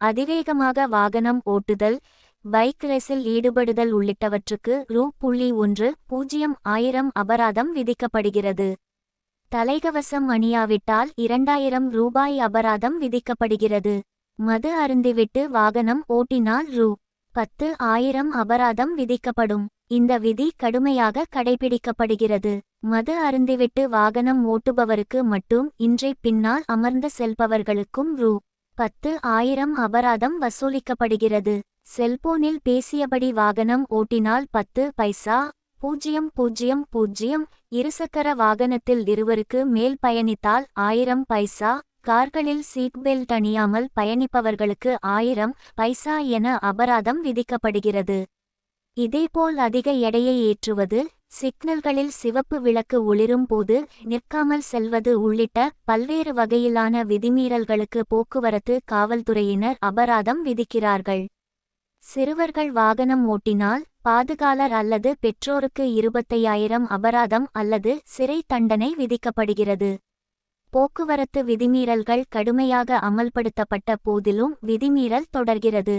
அதிவேகமாக வாகனம் ஓட்டுதல் பைக் ரேஸில் ஈடுபடுதல் உள்ளிட்டவற்றுக்கு ரூ. புள்ளி ஒன்று பூஜ்ஜியம் ஆயிரம் அபராதம் விதிக்கப்படுகிறது. தலைகவசம் அணியாவிட்டால் இரண்டாயிரம் ரூபாய் அபராதம் விதிக்கப்படுகிறது. மது அருந்திவிட்டு வாகனம் ஓட்டினால் ரூ. பத்து ஆயிரம் அபராதம் விதிக்கப்படும். இந்த விதி கடுமையாக கடைபிடிக்கப்படுகிறது. மது அருந்திவிட்டு வாகனம் ஓட்டுபவருக்கு மட்டும் இன்றை பின்னால் அமர்ந்து செல்பவர்களுக்கும் ரூ. பத்து ஆயிரம் அபராதம் வசூலிக்கப்படுகிறது. செல்போனில் பேசியபடி வாகனம் ஓட்டினால் பத்து பைசா பூஜ்ஜியம் பூஜ்ஜியம் பூஜ்ஜியம் இருசக்கர வாகனத்தில் இருவருக்கு மேல் பயணித்தால் ஆயிரம் பைசா கார்களில் சீட் பெல்ட் அணியாமல் பயணிப்பவர்களுக்கு ஆயிரம் பைசா என அபராதம் விதிக்கப்படுகிறது. இதேபோல் அதிக எடையை ஏற்றுவது சிக்னல்களில் சிவப்பு விளக்கு ஒளிரும் போது நிற்காமல் செல்வது உள்ளிட்ட பல்வேறு வகையிலான விதிமீறல்களுக்கு போக்குவரத்து காவல்துறையினர் அபராதம் விதிக்கிறார்கள். சிறுவர்கள் வாகனம் ஓட்டினால் பாதுகாலர் அல்லது பெற்றோருக்கு இருபத்தையாயிரம் அபராதம் அல்லது சிறை தண்டனை விதிக்கப்படுகிறது. போக்குவரத்து விதிமீறல்கள் கடுமையாக அமல்படுத்தப்பட்ட போதிலும் விதிமீறல் தொடர்கிறது.